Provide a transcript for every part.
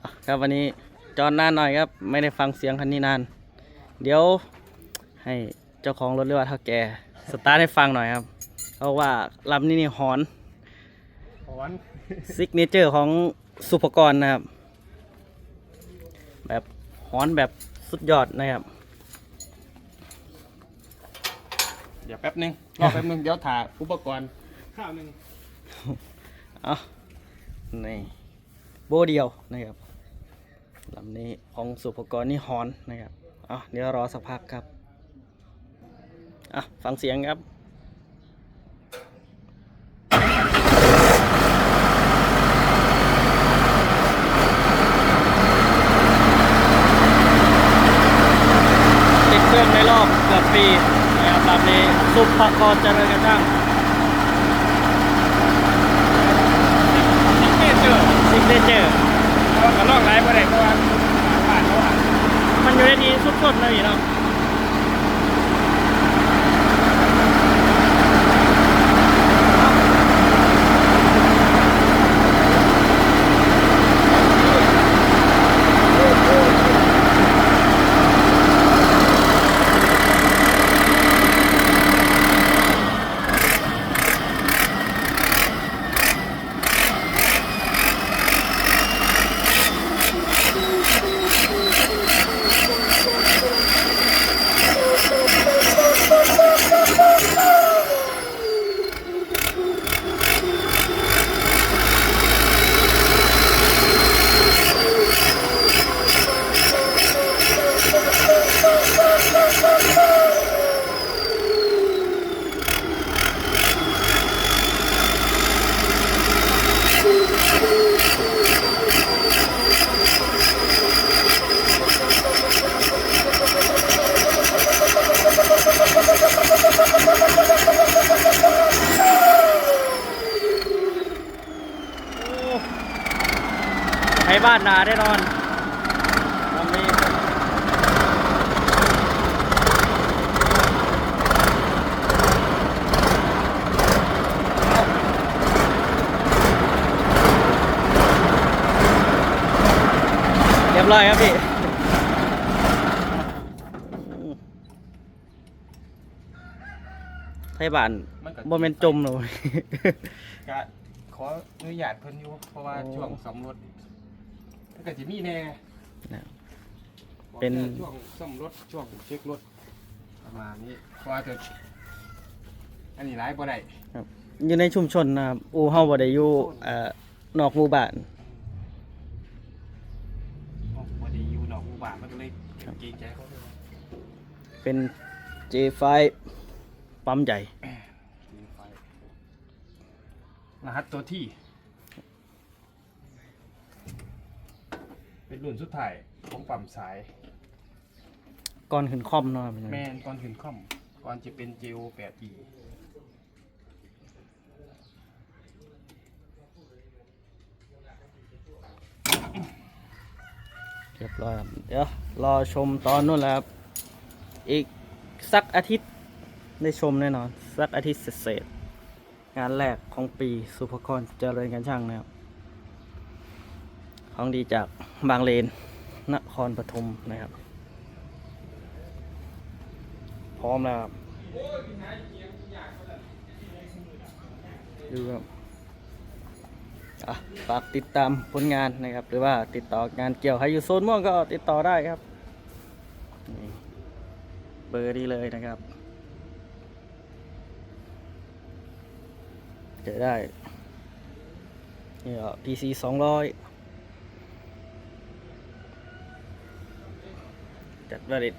อะครับวันนี้จอดนานหน่อยครับ ไม่ได้ฟังเสียงคันนี้นาน เดี๋ยวให้เจ้าของรถเรือว่าเท่าแกสตาร์ทให้ฟังหน่อยครับ เพราะว่าลำนี้นี่หอนถอนซิกเนเจอร์ของสุภกรนะครับ แบบหอนแบบสุดยอดนะครับ เดี๋ยวแป๊บนึงรอแป๊บนึงเดี๋ยวถ่ายอุปกรณ์ข้าวหนึ่งเอานี่โบเดียวนะครับ ลำนี้ของสุภกรนี่ฮอนนะครับเอาเดี๋ยวรอสักพักครับอะฟังเสียงครับติดเครื่องในรอบเกือบปีนะครับลำนี้สุภกรเจริญกระช่าง ซิกเนเจอร์ ซิกเนเจอร์ เราก็ลอกไลฟ์บ่ได้เพราะว่าบ้านเขาอะ มันอยู่ในนี้ สุดๆเลยเนาะ ช้บ้านนาแน่นอนลำนี้เรียบร้อยครับพี่ไทยบ้านบ่แม่นจมเลย ก็ขออนุญาตเพิ่นอยู่เพราะว่าโอ้ ช่วงซ่อมรถถ้าเกิดจะมีแน่นะเป็น ช่วงซ่อมรถช่วงเช็ครถประมาณนี้เพราะว่าจะอันนี้ไลฟ์บ่ได้อยู่ในชุมชนนะครับอูเฮาบ่ได้อยู่เอ่อนอกหมู่บ้านโอ้บ่ได้อยู่นอกหมู่บ้านมันก็เลยเกรงใจเขาเป็น J5 ปั๊มใหญ่รหัสตัวที่ เป็นรุ่นสุดท้ายของปั๊มสาย ก่อนขึ้นคอมเนาะเป็นไงแมนก่อนถึงคอมก่อนจะเป็น JO 8 E เรียบร้อยครับเดี๋ยวรอชมตอนนู้นแหล้วครับ อีกสักอาทิตย์ได้ชมแน่นอน สักอาทิตย์เศษๆงานแรกของปีสุภครเจริญการช่างนะครับ ของดีจาก บางเลน นครปฐมนะครับ พร้อมแล้วครับดูครับฝากติดตามผลงานนะครับ หรือว่าติดต่องานเกี่ยวใครอยู่โซนม่วงก็ติดต่อได้ครับ เบอร์นี้เลยนะครับเจอได้นี่ก็ PC สองร้อยจัดวริต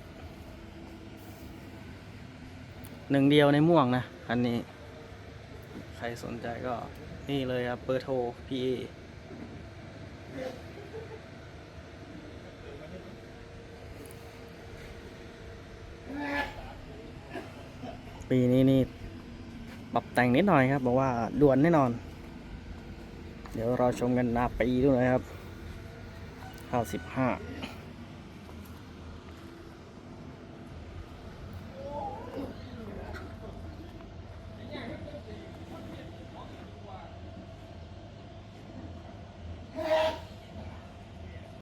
หนึ่งเดียวในม่วงนะ อันนี้ ใครสนใจก็นี่เลยครับเบอร์โทร PA ปีนี้นี่ปรับแต่งนิดหน่อยครับ บอกว่าด่วนแน่นอน เดี๋ยวเราชมกันนาปีด้วยนะครับ 95